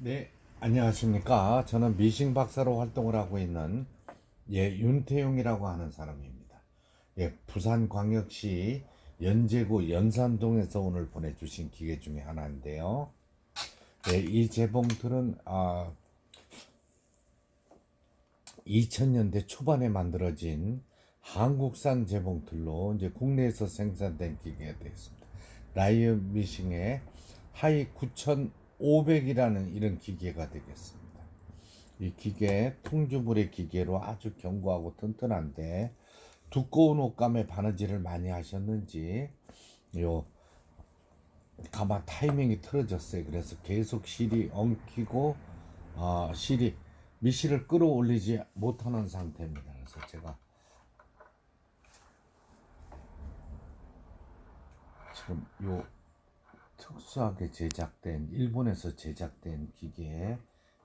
네, 안녕하십니까. 저는 미싱 박사로 활동을 하고 있는 예, 윤태용이라고 하는 사람입니다. 예, 부산광역시 연제구 연산동에서 오늘 보내주신 기계 중에 하나인데요. 예, 이 재봉틀은 아, 2000년대 초반에 만들어진 한국산 재봉틀로 이제 국내에서 생산된 기계가 되겠습니다. 라이언 미싱의 하이 9500이라는 이런 기계가 되겠습니다. 이 기계 통주물의 기계로 아주 견고하고 튼튼한데 두꺼운 옷감에 바느질을 많이 하셨는지 요 가마 타이밍이 틀어졌어요. 그래서 계속 실이 엉키고 어, 실이 미실을 끌어올리지 못하는 상태입니다. 그래서 제가 지금 요 특수하게 제작된 일본에서 제작된 기계에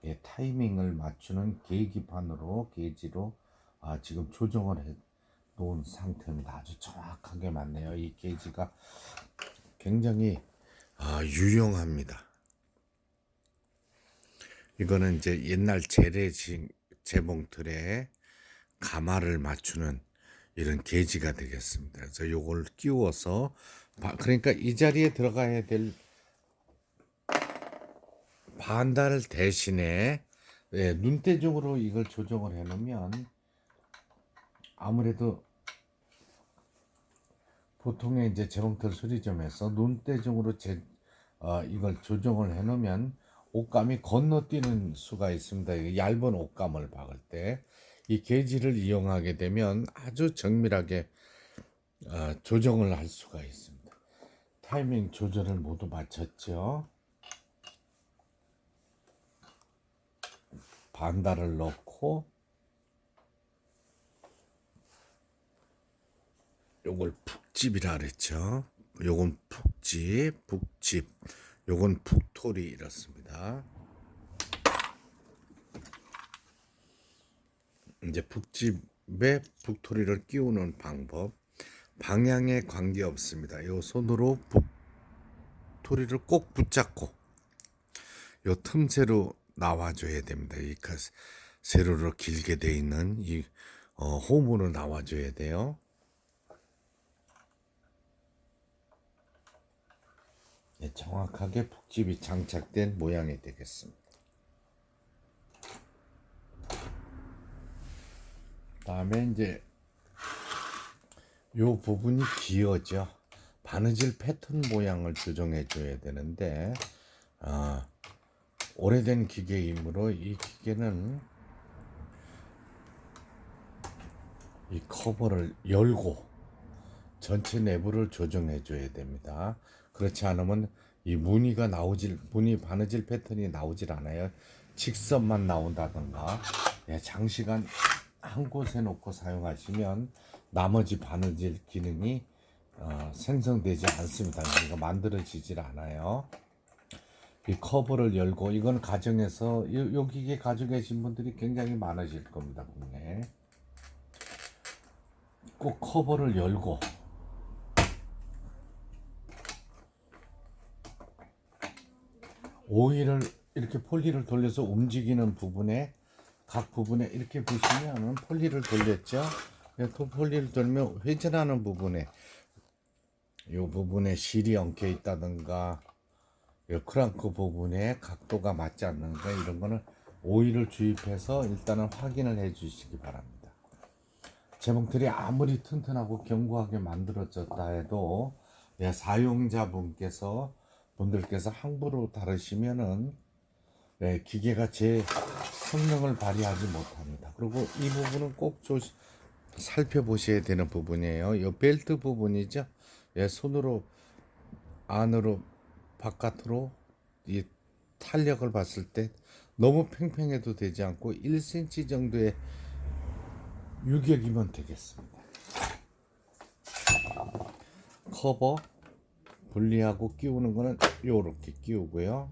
예, 타이밍을 맞추는 계기판으로 게이지로 아, 지금 조정을 해 놓은 상태입니다. 아주 정확하게 맞네요. 이 게이지가 굉장히 아, 유용합니다. 이거는 이제 옛날 재래식 재봉틀에 가마를 맞추는 이런 게이지가 되겠습니다. 그래서 요걸 끼워서 바- 그러니까 이 자리에 들어가야 될 반달 대신에 예, 눈대중으로 이걸 조정을 해놓으면 아무래도 보통의 이제 재봉틀 수리점에서 눈대중으로 제, 어, 이걸 조정을 해놓으면 옷감이 건너뛰는 수가 있습니다. 이 얇은 옷감을 박을 때 이 게이지를 이용하게 되면 아주 정밀하게 어, 조정을 할 수가 있습니다. 타이밍 조절을 모두 마쳤죠. 반달을 넣고 요걸 푹집이라 그랬죠. 요건 푹집, 푹집. 요건 푹토리 이렇습니다. 이제 푹집에 푹토리를 끼우는 방법. 방향에 관계 없습니다. 요 손으로 푹토리를 꼭 붙잡고 요 틈새로 나와줘야 됩니다. 이 가- 세로로 길게 돼 있는 이 어, 홈으로 나와줘야 돼요. 예, 정확하게 푹집이 장착된 모양이 되겠습니다. 다음에 이제 요 부분이 기어져 바느질 패턴 모양을 조정해 줘야 되는데 아, 오래된 기계이므로 이 기계는 이 커버를 열고 전체 내부를 조정해 줘야 됩니다. 그렇지 않으면 이 무늬가 나오질 무늬 바느질 패턴이 나오질 않아요. 직선만 나온다던가 예, 장시간 한 곳에 놓고 사용하시면 나머지 바느질 기능이 어, 생성되지 않습니다. 그러니까 만들어지질 않아요. 이 커버를 열고 이건 가정에서 기계 가지고 계신 분들이 굉장히 많으실 겁니다. 국내에 꼭 커버를 열고 오일을 이렇게 폴리를 돌려서 움직이는 부분에 각 부분에 이렇게 보시면은 폴리를 돌렸죠. 예, 또 폴리를 돌면 회전하는 부분에 이 부분에 실이 엉켜 있다든가 이 크랑크 부분에 각도가 맞지 않는가 이런 거는 오일을 주입해서 일단은 확인을 해 주시기 바랍니다. 재봉틀이 아무리 튼튼하고 견고하게 만들어졌다 해도 예, 사용자분께서 분들께서 함부로 다루시면은 예, 기계가 제 성능을 발휘하지 못합니다. 그리고 이 부분은 꼭 조, 살펴보셔야 되는 부분이에요. 이 벨트 부분이죠. 예, 손으로 안으로 바깥으로 이 탄력을 봤을 때 너무 팽팽해도 되지 않고 1cm 정도의 유격이면 되겠습니다. 커버 분리하고 끼우는 거는 요렇게 끼우고요.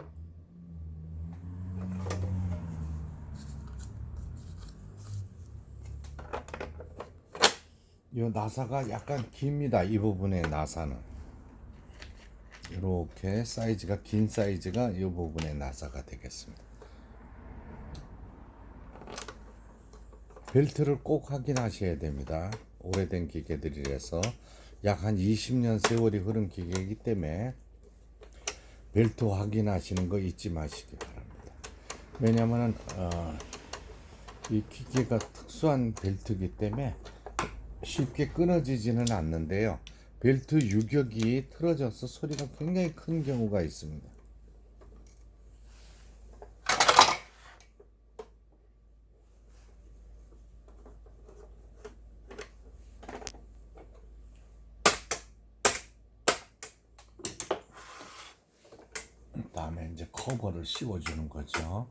요 나사가 약간 깁니다. 이 부분의 나사는 이렇게 사이즈가 긴 사이즈가 이 부분의 나사가 되겠습니다. 벨트를 꼭 확인하셔야 됩니다. 오래된 기계들이라서 약 한 20년 세월이 흐른 기계이기 때문에 벨트 확인하시는 거 잊지 마시기 바랍니다. 왜냐면은 어, 이 기계가 특수한 벨트이기 때문에 쉽게 끊어지지는 않는데요. 벨트 유격이 틀어져서 소리가 굉장히 큰 경우가 있습니다. 다음에 이제 커버를 씌워주는 거죠.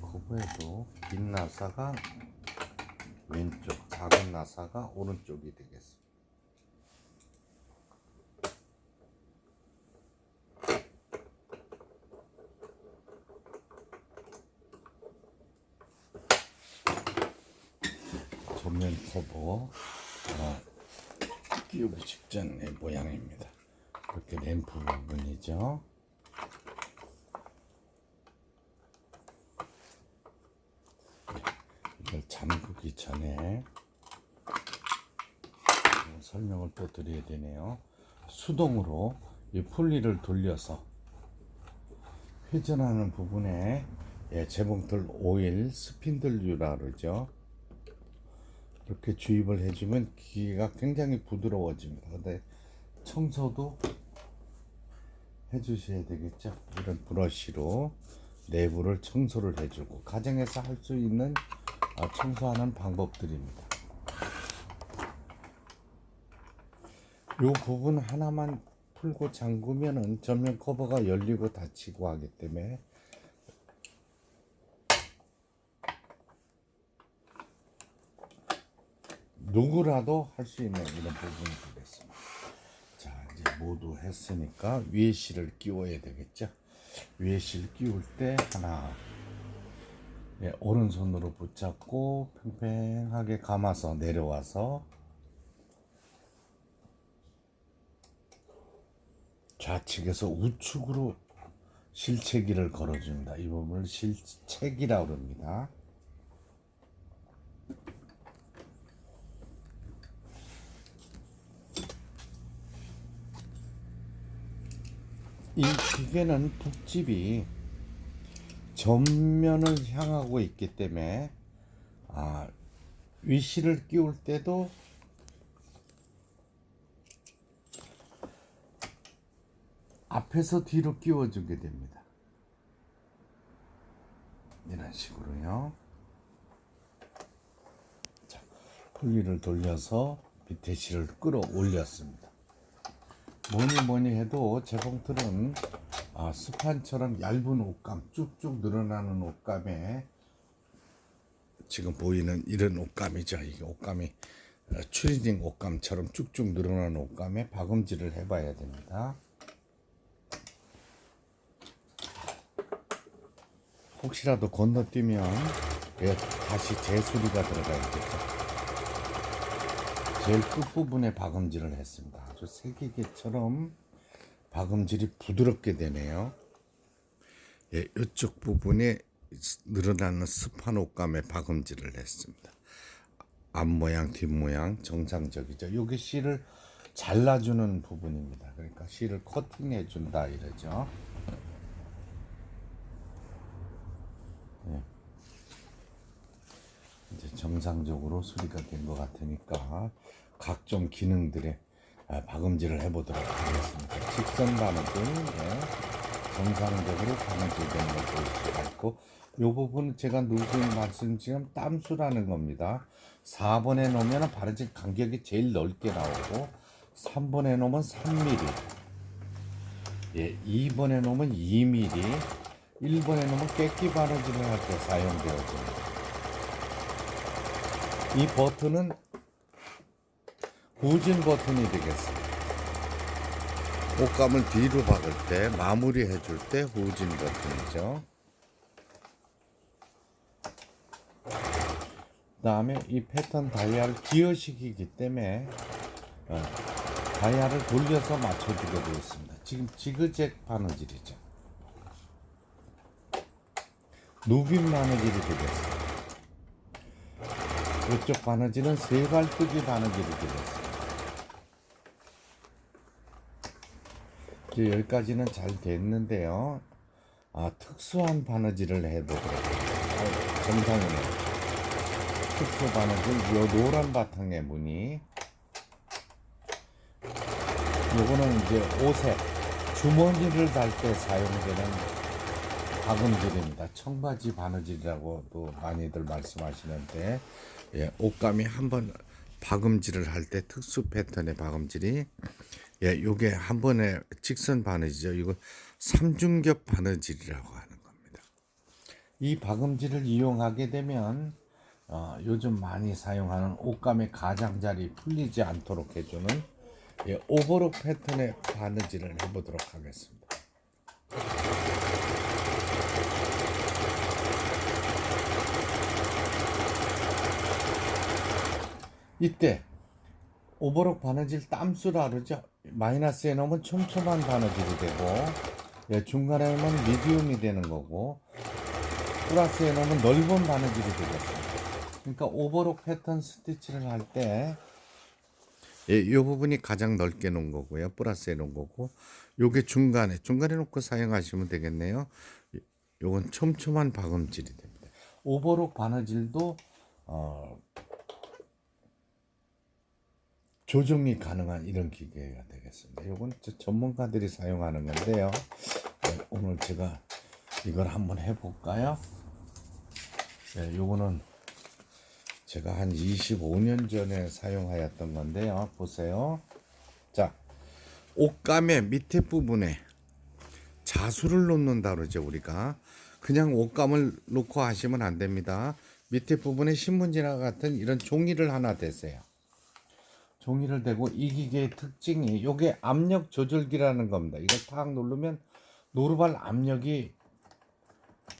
커버에도 긴 나사가 왼쪽, 작은 나사가 오른쪽이 되겠습니다. 전면 커버 어, 끼우기 직전의 모양입니다. 이렇게 램프 부분이죠. 이걸 잠그기 전에 설명을 또 드려야 되네요. 수동으로 이 풀리를 돌려서 회전하는 부분에 예, 재봉틀 오일 스핀들류라 그러죠. 이렇게 주입을 해주면 기계가 굉장히 부드러워집니다. 근데 청소도 해주셔야 되겠죠. 이런 브러쉬로 내부를 청소를 해주고 가정에서 할 수 있는 아, 청소하는 방법들입니다. 이 부분 하나만 풀고 잠그면은 전면 커버가 열리고 닫히고 하기 때문에 누구라도 할 수 있는 이런 부분이 되겠습니다. 자, 이제 모두 했으니까 위에 실을 끼워야 되겠죠. 위에 실 끼울 때 하나, 예, 오른손으로 붙잡고 팽팽하게 감아서 내려와서 좌측에서 우측으로 실체기를 걸어줍니다. 이 부분을 실체기라고 합니다. 이 기계는 북집이 전면을 향하고 있기 때문에 아, 위실을 끼울 때도 앞에서 뒤로 끼워주게 됩니다. 이런 식으로요. 자, 풀리를 돌려서 밑에 실을 끌어올렸습니다. 뭐니 뭐니 해도 재봉틀은 아, 스판처럼 얇은 옷감, 쭉쭉 늘어나는 옷감에 지금 보이는 이런 옷감이죠. 이게 옷감이 어, 추리닝 옷감처럼 쭉쭉 늘어나는 옷감에 박음질을 해봐야 됩니다. 혹시라도 건너뛰면 예, 다시 재수리가 들어가 있겠죠. 제일 끝부분에 박음질을 했습니다. 아주 세기계처럼 박음질이 부드럽게 되네요. 예, 이쪽 부분에 늘어나는 습한 옷감에 박음질을 했습니다. 앞모양, 뒷모양 정상적이죠. 여기 실을 잘라주는 부분입니다. 그러니까 실을 커팅해 준다 이러죠. 이제 정상적으로 수리가 된 것 같으니까 각종 기능들의 아, 박음질을 해보도록 하겠습니다. 직선 예, 정상적으로 바느질되는 걸볼 수가 있고 이 부분은 제가 누수히 말씀드린 땀수라는 겁니다. 4번에 놓으면 바느질 간격이 제일 넓게 나오고 3번에 놓으면 3mm 예, 2번에 놓으면 2mm 1번에 놓으면 깨끼 바느질을 할 때 사용되어집니다. 이 버튼은 후진 버튼이 되겠습니다. 옷감을 뒤로 박을 때 마무리 해 줄 때 후진 버튼이죠. 그다음에 이 패턴 다이아를 기어시키기 때문에 어, 다이아를 돌려서 맞춰주게 되어 있습니다. 지금 지그잭 바느질이죠. 누빔 바느질이 되겠습니다. 이쪽 바느질은 세발뜨기 바느질이 되겠습니다. 이제 여기까지는 잘 됐는데요. 아, 특수한 바느질을 해보도록. 어, 정상이네요. 특수 바느질, 요 노란 바탕의 무늬. 요거는 이제 옷에 주머니를 달 때 사용되는 박음질입니다. 청바지 바느질이라고도 많이들 말씀하시는데, 예, 옷감이 한번 박음질을 할 때 특수 패턴의 박음질이 예, 요게 한 번에 직선 바느질이죠. 이거 삼중겹 바느질이라고 하는 겁니다. 이 박음질을 이용하게 되면 어, 요즘 많이 사용하는 옷감의 가장자리 풀리지 않도록 해주는 예, 오버록 패턴의 바느질을 해보도록 하겠습니다. 이때 오버록 바느질 땀수라 그러죠. 마이너스에 넣으면 촘촘한 바느질이 되고 예, 중간에 넣으면 미디움이 되는 거고 플러스에 넣으면 넓은 바느질이 되겠습니다. 그러니까 오버록 패턴 스티치를 할때 예, 이 부분이 가장 넓게 놓은 거고요. 플러스에 놓은 거고 요게 중간에 중간에 놓고 사용하시면 되겠네요. 요건 촘촘한 박음질이 됩니다. 오버록 바느질도 어, 조정이 가능한 이런 기계가 되겠습니다. 이건 전문가들이 사용하는 건데요. 네, 오늘 제가 이걸 한번 해볼까요? 네, 요거는 제가 한 25년 전에 사용하였던 건데요. 보세요. 자, 옷감의 밑에 부분에 자수를 놓는다 그러죠, 우리가. 그냥 옷감을 놓고 하시면 안 됩니다. 밑에 부분에 신문지나 같은 이런 종이를 하나 대세요. 종이를 대고 이 기계의 특징이 요게 압력 조절기라는 겁니다. 이걸 탁 누르면 노루발 압력이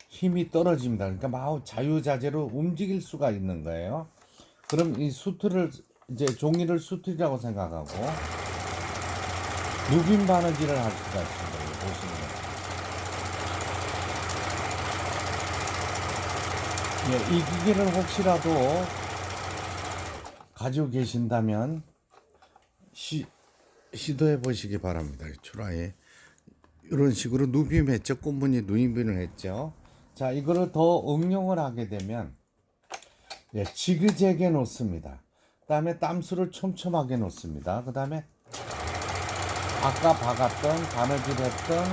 힘이 떨어집니다. 그러니까 막 자유자재로 움직일 수가 있는 거예요. 그럼 이 수트를 이제 종이를 수트라고 생각하고 누빔 바느질을 할 수가 있습니다. 보시면 예, 이 기계를 혹시라도 가지고 계신다면 시, 시도해 보시기 바랍니다. 초라에 이런 식으로 누빔 했죠. 꽃무늬 누빔을 했죠. 자, 이거를 더 응용을 하게 되면 예, 지그재게 놓습니다. 그다음에 땀수를 촘촘하게 놓습니다. 그다음에 아까 박았던 바느질했던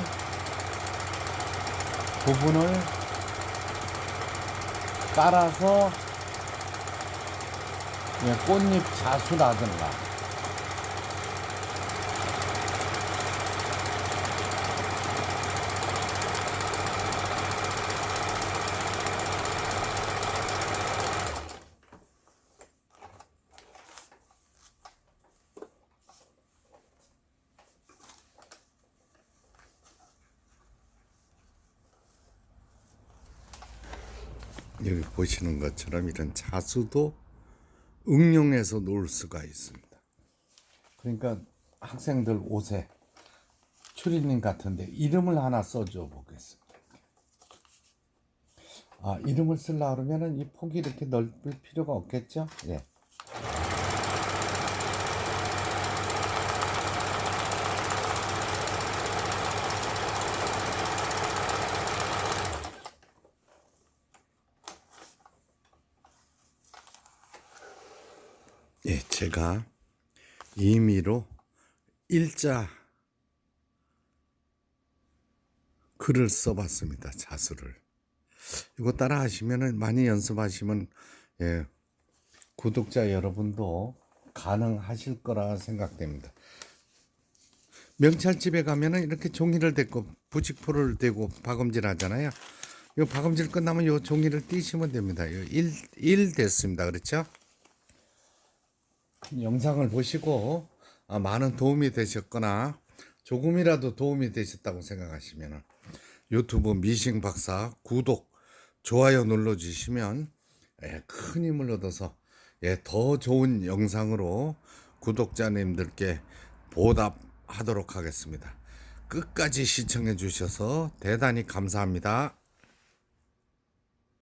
부분을 따라서 예, 꽃잎 자수라든가 여기 보시는 것처럼 이런 자수도 응용해서 놓을 수가 있습니다. 그러니까 학생들 옷에 추리닝 같은데 이름을 하나 써줘 보겠습니다. 아 이름을 쓰려 그러면은 이 폭이 이렇게 넓을 필요가 없겠죠? 예. 예, 제가 임의로 일자 글을 써봤습니다. 자수를. 이거 따라 하시면은 많이 연습하시면 예, 구독자 여러분도 가능하실 거라 생각됩니다. 명찰집에 가면은 이렇게 종이를 대고 부직포를 대고 박음질 하잖아요. 이 박음질 끝나면 이 종이를 띄시면 됩니다. 1, 1 됐습니다. 그렇죠? 영상을 보시고 아, 많은 도움이 되셨거나 조금이라도 도움이 되셨다고 생각하시면 유튜브 미싱 박사 구독 좋아요 눌러주시면 예, 큰 힘을 얻어서 예, 더 좋은 영상으로 구독자님들께 보답하도록 하겠습니다. 끝까지 시청해 주셔서 대단히 감사합니다.